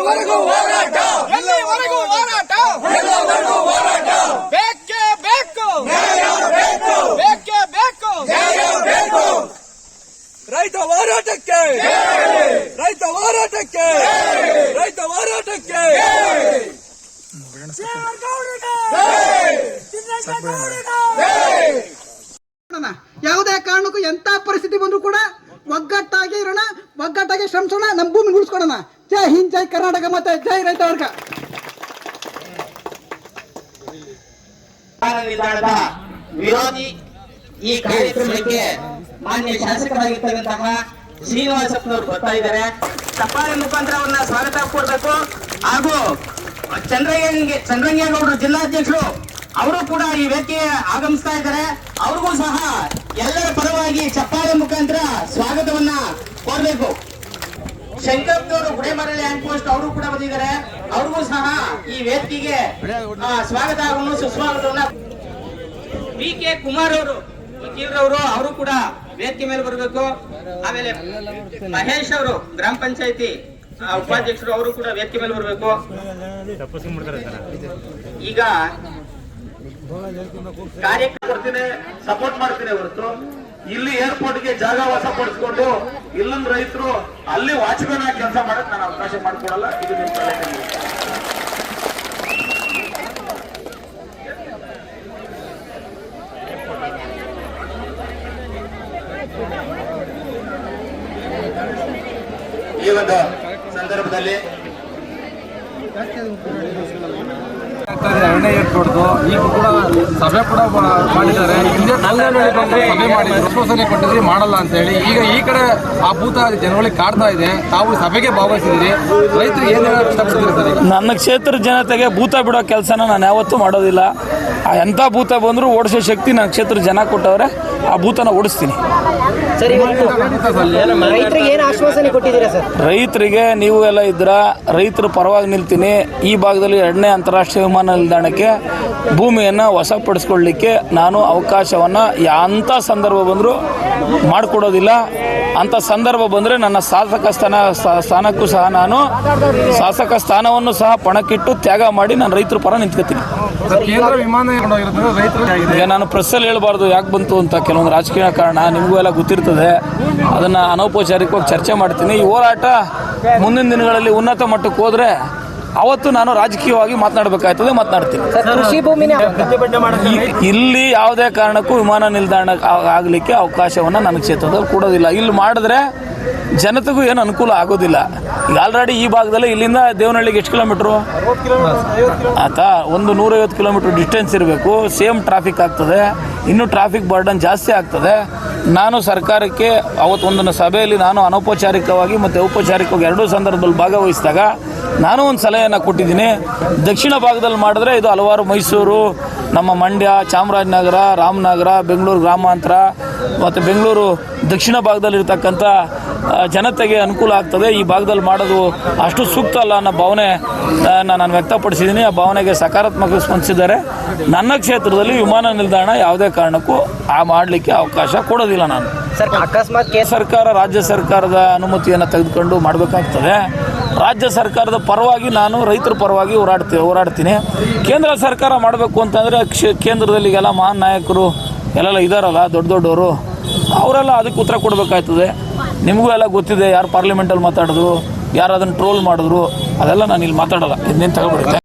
ಎಲ್ಲವರೆಗೂ ಹೋರಾಟ. ಎಲ್ಲವರೆಗೂ ಹೋರಾಟ. ಎಲ್ಲವರೆಗೂ ಹೋರಾಟ. ಬೇಕೇ ಬೇಕು. ಬೇಕು. ಬೇಕೇ ಬೇಕು. ಬೇಕು. ರೈತ ಹೋರಾಟಕ್ಕೆ. ರೈತ ಹೋರಾಟಕ್ಕೆ. ರೈತ ಹೋರಾಟಕ್ಕೆ. ಯಾವುದೇ ಕಾರಣಕ್ಕೂ ಎಂತ ಪರಿಸ್ಥಿತಿ ಬಂದ್ರು ಕೂಡ ಒಗ್ಗಟ್ಟಾಗಿ ಇರೋಣ ಒಗ್ಗಟ್ಟಾಗಿ ಶ್ರಮಿಸೋಣ ನಮ್ಮ ಭೂಮಿ ಉಳಿಸ್ಕೊಡೋಣ. ಜೈ ಹಿಂದ್, ಜೈ ಕರ್ನಾಟಕ ಮತ್ತೆ ಜೈ ರೈತ ವರ್ಗ. ನಿಲ್ದಾಣದ ವಿರೋಧಿ ಈ ಕಾರ್ಯಕ್ರಮಕ್ಕೆ ಮಾನ್ಯ ಶಾಸಕರಾಗಿರ್ತಕ್ಕಂತಹ ಶ್ರೀನಿವಾಸಪ್ಪನವರು ಬರ್ತಾ ಇದ್ದಾರೆ. ತಪ್ಪಾಳಿ ಮುಖಾಂತರ ಅವ್ರನ್ನ ಸ್ವಾಗತ ಕೊಡ್ಬೇಕು ಹಾಗೂ ಚಂದ್ರಯ್ಯಂಗೆ ಚಂದ್ರಂಗೇಗೌಡರು ಜಿಲ್ಲಾಧ್ಯಕ್ಷರು, ಅವರು ಕೂಡ ಈ ವೇದಿಕೆಗೆ ಆಗಮಿಸ್ತಾ ಇದ್ದಾರೆ. ಅವ್ರಿಗೂ ಸಹ ಎಲ್ಲರ ಪರವಾಗಿ ಚಪ್ಪಾಳೆ ಮುಖಾಂತರ ಸ್ವಾಗತವನ್ನ ಕೋರಬೇಕು. ಶಂಕರಪ್ಪನವರು ಗುಡೆಮರಳಿ ಹ್ಯಾಂಡ್ ಪೋಸ್ಟ್ ಅವರು ಕೂಡ ಬಂದಿದ್ದಾರೆ. ಅವ್ರಿಗೂ ಸಹ ಈ ವೇದಿಕೆಗೆ ಸ್ವಾಗತ ಸ್ವಾಗತವನ್ನು ಸುಸ್ವಾಗತವನ್ನ. ವಿ ಕೆ ಕುಮಾರ್ ಅವರು ವಕೀಲರವರು ಅವರು ಕೂಡ ವೇದಿಕೆ ಮೇಲೆ ಬರಬೇಕು. ಆಮೇಲೆ ಮಹೇಶ್ ಅವರು, ಗ್ರಾಮ ಪಂಚಾಯತಿ ಉಪಾಧ್ಯಕ್ಷರು ಅವರು ಕೂಡ ವೇದಿಕೆ ಮೇಲೆ ಬರಬೇಕು. ಈಗ ಕಾರ್ಯಕ್ರಮ ಸಪೋರ್ಟ್ ಮಾಡ್ತೀನಿ ಹೊರತು. ಇಲ್ಲಿ ಏರ್ಪೋರ್ಟ್ಗೆ ಜಾಗ ವಶಪಡಿಸ್ಕೊಂಡು ಇಲ್ಲೊಂದು ರೈತರು ಅಲ್ಲಿ ವಾಚ್ಮನ್ ಆಗಿ ಕೆಲಸ ಮಾಡಕ್ ನಾನು ಅವಕಾಶ ಮಾಡಿಕೊಡಲ್ಲ. ಇದು ನಿಮ್ಮ ಸಲಹೆ ಈ ಒಂದು ಸಂದರ್ಭದಲ್ಲಿ ಎರಡನೇ ಏರ್ಪೋರ್ಟ್ದು ಈಗ ಕೂಡ ಸಭೆ ಕೂಡ ಮಾಡಿದ್ದಾರೆ. ಹಿಂದೆ ಸಭೆ ಮಾಡಿ ಆಶ್ವಾಸನೆ ಕೊಟ್ಟಿದ್ರಿ ಮಾಡಲ್ಲ ಅಂತ ಹೇಳಿ. ಈಗ ಈ ಕಡೆ ಆ ಭೂತ ಜನಗಳಿಗೆ ಕಾಡ್ತಾ ಇದೆ. ತಾವು ಸಭೆಗೆ ಭಾಗವಹಿಸಿದ್ರಿ ರೈತರಿಗೆ ಏನು ಹೇಳಕ್ ಇಷ್ಟಪಡ್ತೀರಿ ಸರ್ ಈಗ? ನನ್ನ ಕ್ಷೇತ್ರ ಜನತೆಗೆ ಭೂತ ಬಿಡೋ ಕೆಲಸನ ನಾನು ಯಾವತ್ತೂ ಮಾಡೋದಿಲ್ಲ. ಎಂಥ ಭೂತ ಬಂದರೂ ಓಡಿಸೋ ಶಕ್ತಿ ನನ್ನ ಕ್ಷೇತ್ರ ಜನ ಕೊಟ್ಟವ್ರೆ ಆ ಭೂತನ ಓಡಿಸ್ತೀನಿ. ಸರ್ ಇವತ್ತು ರೈತರಿಗೆ ಏನು ಆಶ್ವಾಸನೆ ಕೊಟ್ಟಿದ್ದೀರಾ ಸರ್? ರೈತರಿಗೆ ನೀವು ಎಲ್ಲ ಇದ್ರ ರೈತರ ಪರವಾಗಿ ನಿಲ್ತೀನಿ. ಈ ಭಾಗದಲ್ಲಿ ಎರಡನೇ ಅಂತಾರಾಷ್ಟ್ರೀಯ ವಿಮಾನ ನಿಲ್ದಾಣಕ್ಕೆ ಭೂಮಿಯನ್ನು ವಶಪಡಿಸ್ಕೊಳ್ಳಿಕ್ಕೆ ನಾನು ಅವಕಾಶವನ್ನು ಅಂಥ ಸಂದರ್ಭ ಬಂದರೂ ಮಾಡಿಕೊಡೋದಿಲ್ಲ. ಅಂತ ಸಂದರ್ಭ ಬಂದರೆ ನನ್ನ ಶಾಸಕ ಸ್ಥಾನ ಸ್ಥಾನಕ್ಕೂ ಸಹ ನಾನು ಶಾಸಕ ಸ್ಥಾನವನ್ನು ಸಹ ಪಣಕ್ಕಿಟ್ಟು ತ್ಯಾಗ ಮಾಡಿ ನಾನು ರೈತರ ಪರ ನಿಂತ್ಕೊತೀನಿ. ಕೇಂದ್ರ ವಿಮಾನ ಈಗ ನಾನು ಪ್ರೆಸ್ಸಲ್ಲಿ ಹೇಳಬಾರ್ದು ಯಾಕೆ ಬಂತು ಅಂತ ಕೆಲವೊಂದು ರಾಜಕೀಯ ಕಾರಣ ನಿಮಗೂ ಎಲ್ಲ ಗೊತ್ತಿರ್ತದೆ. ಅದನ್ನು ಅನೌಪಚಾರಿಕವಾಗಿ ಚರ್ಚೆ ಮಾಡ್ತೀನಿ. ಈ ಹೋರಾಟ ಮುಂದಿನ ದಿನಗಳಲ್ಲಿ ಉನ್ನತ ಮಟ್ಟಕ್ಕೆ ಹೋದ್ರೆ ಅವತ್ತು ನಾನು ರಾಜಕೀಯವಾಗಿ ಮಾತನಾಡಬೇಕಾಗ್ತದೆ ಮಾತನಾಡ್ತೀನಿ. ಕೃಷಿ ಭೂಮಿನ ಇ- ಇಲ್ಲಿ ಯಾವುದೇ ಕಾರಣಕ್ಕೂ ವಿಮಾನ ನಿಲ್ದಾಣ ಆಗಲಿಕ್ಕೆ ಅವಕಾಶವನ್ನು ನನ್ನ ಕ್ಷೇತ್ರದಲ್ಲಿ ಕೊಡೋದಿಲ್ಲ. ಇಲ್ಲಿ ಮಾಡಿದ್ರೆ ಜನತೆಗೂ ಏನು ಅನುಕೂಲ ಆಗೋದಿಲ್ಲ. ಈಗ ಆಲ್ರೆಡಿ ಈ ಭಾಗದಲ್ಲಿ ಇಲ್ಲಿಂದ ದೇವನಹಳ್ಳಿಗೆ ಎಷ್ಟು ಕಿಲೋಮೀಟ್ರು? ಆತಾ ಒಂದು ನೂರೈವತ್ತು ಕಿಲೋಮೀಟ್ರ್ ಡಿಸ್ಟೆನ್ಸ್ ಇರಬೇಕು. ಸೇಮ್ ಟ್ರಾಫಿಕ್ ಆಗ್ತದೆ. ಇನ್ನೂ ಟ್ರಾಫಿಕ್ ಬರ್ಡನ್ ಜಾಸ್ತಿ ಆಗ್ತದೆ. ನಾನು ಸರ್ಕಾರಕ್ಕೆ ಅವತ್ತೊಂದನ್ನು ಸಭೆಯಲ್ಲಿ ನಾನು ಅನೌಪಚಾರಿಕವಾಗಿ ಮತ್ತು ಔಪಚಾರಿಕವಾಗಿ ಎರಡೂ ಸಂದರ್ಭದಲ್ಲಿ ಭಾಗವಹಿಸಿದಾಗ ನಾನು ಒಂದು ಸಲಹೆಯನ್ನು ಕೊಟ್ಟಿದ್ದೀನಿ. ದಕ್ಷಿಣ ಭಾಗದಲ್ಲಿ ಮಾಡಿದ್ರೆ ಇದು ಹಲವಾರು ಮೈಸೂರು, ನಮ್ಮ ಮಂಡ್ಯ, ಚಾಮರಾಜನಗರ, ರಾಮನಗರ, ಬೆಂಗಳೂರು ಗ್ರಾಮಾಂತರ ಮತ್ತು ಬೆಂಗಳೂರು ದಕ್ಷಿಣ ಭಾಗದಲ್ಲಿರ್ತಕ್ಕಂಥ ಜನತೆಗೆ ಅನುಕೂಲ ಆಗ್ತದೆ. ಈ ಭಾಗದಲ್ಲಿ ಮಾಡೋದು ಅಷ್ಟು ಸೂಕ್ತ ಅಲ್ಲ ಅನ್ನೋ ಭಾವನೆ ನಾನು ವ್ಯಕ್ತಪಡಿಸಿದ್ದೀನಿ. ಆ ಭಾವನೆಗೆ ಸಕಾರಾತ್ಮಕ ಸ್ಪಂದಿಸಿದ್ದಾರೆ ನನ್ನ ಕ್ಷೇತ್ರದಲ್ಲಿ ವಿಮಾನ ನಿಲ್ದಾಣ ಯಾವುದೇ ಕಾರಣಕ್ಕೂ ಆ ಮಾಡಲಿಕ್ಕೆ ಅವಕಾಶ ಕೊಡೋದಿಲ್ಲ ನಾನು. ಸರ್, ಅಕಸ್ಮಾತ್ ಕೇಸ್ ಸರ್ಕಾರ, ರಾಜ್ಯ ಸರ್ಕಾರದ ಅನುಮತಿಯನ್ನು ತೆಗೆದುಕೊಂಡು ಮಾಡಬೇಕಾಗ್ತದೆ. ರಾಜ್ಯ ಸರ್ಕಾರದ ಪರವಾಗಿ ನಾನು ರೈತರ ಪರವಾಗಿ ಹೋರಾಡ್ತೀನಿ ಹೋರಾಡ್ತೀನಿ. ಕೇಂದ್ರ ಸರ್ಕಾರ ಮಾಡಬೇಕು ಅಂತಂದರೆ ಕ್ಷೇ, ಕೇಂದ್ರದಲ್ಲಿ ಎಲ್ಲ ಮಹಾನ್ ನಾಯಕರು ಎಲ್ಲೆಲ್ಲ ಇದ್ದಾರಲ್ಲ ದೊಡ್ಡ ದೊಡ್ಡವರು, ಅವರೆಲ್ಲ ಅದಕ್ಕೆ ಉತ್ತರ ಕೊಡಬೇಕಾಯ್ತದೆ. ನಿಮಗೂ ಎಲ್ಲ ಗೊತ್ತಿದೆ, ಯಾರು ಪಾರ್ಲಿಮೆಂಟಲ್ಲಿ ಮಾತಾಡಿದ್ರು, ಯಾರು ಅದನ್ನು ಟ್ರೋಲ್ ಮಾಡಿದ್ರು, ಅದೆಲ್ಲ ನಾನು ಇಲ್ಲಿ ಮಾತಾಡಲ್ಲ. ಇದನ್ನೇನು ತಗೊಬಿಡುತ್ತೆ